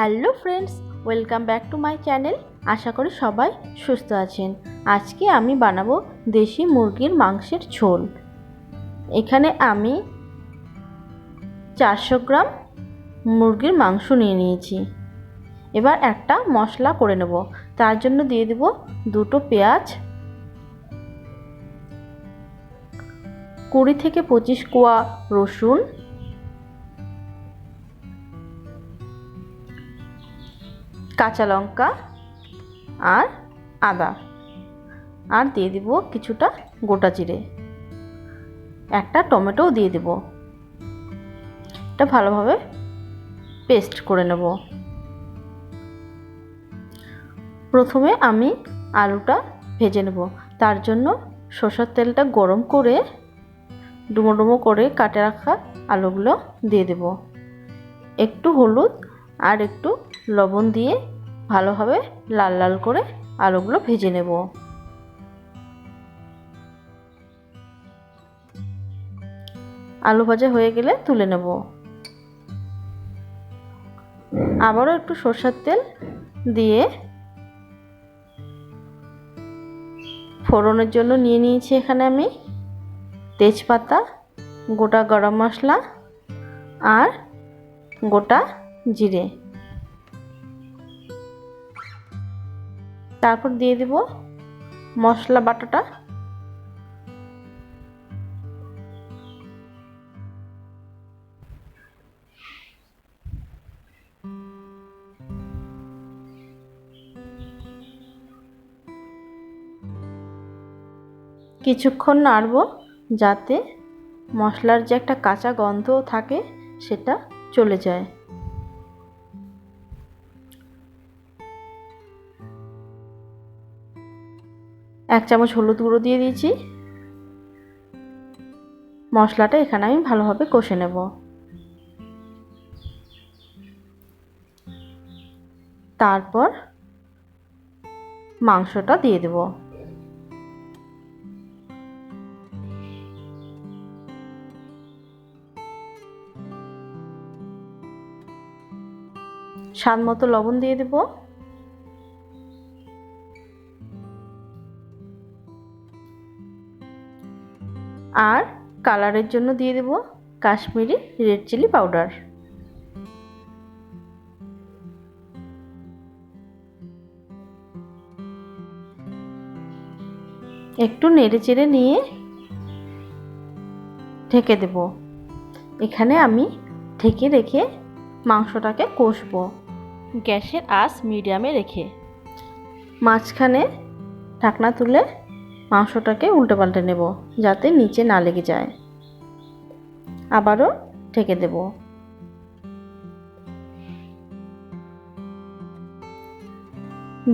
Hello friends, welcome back to my channel. আশা করি সবাই সুস্থ আছেন। আজকে আমি বানাবো দেশি মুরগির মাংসের ঝোল। এখানে আমি চারশো গ্রাম মুরগির মাংস নিয়ে নিয়েছি। এবার একটা মশলা করে নেব। তার জন্য দিয়ে দেব দুটো পেঁয়াজ, কুড়ি থেকে পঁচিশ কোয়া রসুন কাঁচা লঙ্কা আর আদা। আর দিয়ে দিব কিছুটা গোটা জিরে। একটা টমেটোও দিয়ে দেব। এটা ভালোভাবে পেস্ট করে নেব। প্রথমে আমি আলুটা ভেজে নেব। তার জন্য সর্ষের তেলটা গরম করে ডুমো ডুমো করে কাটে রাখা আলুগুলো দিয়ে দেব। একটু হলুদ আর একটু লবণ দিয়ে ভালোভাবে লাল লাল করে আলুগুলো ভেজে নেব। আলু ভাজা হয়ে গেলে তুলে নেব। আবারও একটু সর্ষের তেল দিয়ে ফোড়নের জন্য নিয়ে নিয়েছি এখানে আমি তেজপাতা, গোটা গরম মশলা আর গোটা জিরে। তারপর দিয়ে দেব মশলা বাটাটা। কিছুক্ষণ নাড়ব যাতে মশলার যে একটা কাঁচা গন্ধ থাকে, সেটা চলে যায়। এক চামচ হলুদ গুঁড়ো দিয়ে দিয়েছি। মশলাটা এখানে আমি ভালোভাবে কষে নেব। তারপর মাংসটা দিয়ে দেব। স্বাদ মতো লবণ দিয়ে দেবো। আর কালারের জন্য দিয়ে দেব কাশ্মীরি রেড চিলি পাউডার। একটু নেড়ে চেড়ে নিয়ে ঢেকে দেব। এখানে আমি ঢেকে রেখে মাংসটাকে কষবো গ্যাসের আঁচ মিডিয়ামে রেখে। মাঝখানে ঢাকনা তুলে মাংসটাকে উল্টে পাল্টে নেব, যাতে নিচে না লেগে যায়। আবারও ঢেকে দেব।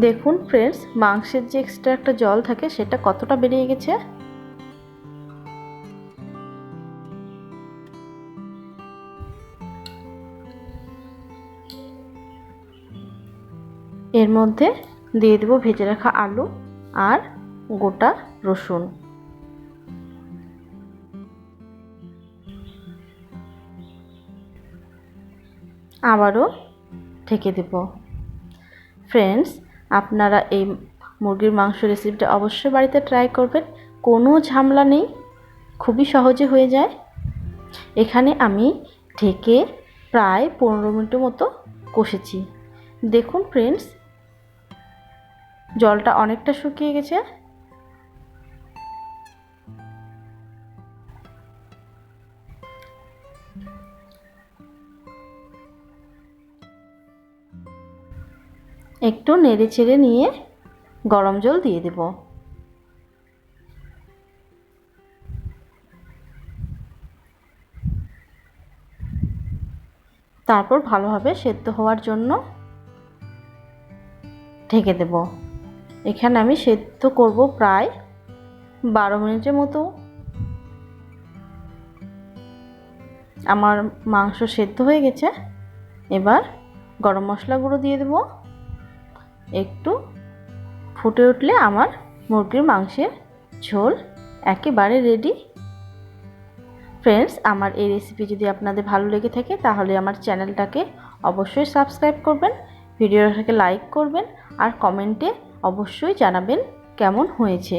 দেখুন ফ্রেন্ডস মাংসের যে এক্সট্রা একটা জল থাকে, সেটা কতটা বেরিয়ে গেছে? এর মধ্যে দিয়ে দেবো ভেজে রাখা আলু আর গোটা রসুন। আবারও ঢেকে দেব। ফ্রেন্ডস আপনারা এই মুরগির মাংস রেসিপিটা অবশ্যই বাড়িতে ট্রাই করবেন। কোনো ঝামেলা নেই, খুবই সহজে হয়ে যায়। এখানে আমি ঢেকে প্রায় পনেরো মিনিটের মতো কষেছি। দেখুন ফ্রেন্ডস জলটা অনেকটা শুকিয়ে গেছে। একটু নেড়ে চেড়ে নিয়ে গরম জল দিয়ে দেব। তারপর ভালোভাবে সেদ্ধ হওয়ার জন্য ঢেকে দেব। এখানে আমি সেদ্ধ করব প্রায় বারো মিনিটের মতো। আমার মাংস সেদ্ধ হয়ে গেছে। এবার গরম মশলা গুঁড়ো দিয়ে দেব। একটু ফুটে উঠলে আমার মুরগির মাংসের ঝোল একেবারে রেডি ফ্রেন্ডস আমার এই রেসিপি যদি আপনাদের ভালো লেগে থাকে, তাহলে আমার চ্যানেলটাকে অবশ্যই সাবস্ক্রাইব করবেন ভিডিওটাকে লাইক করবেন, আর কমেন্টে অবশ্যই জানাবেন কেমন হয়েছে।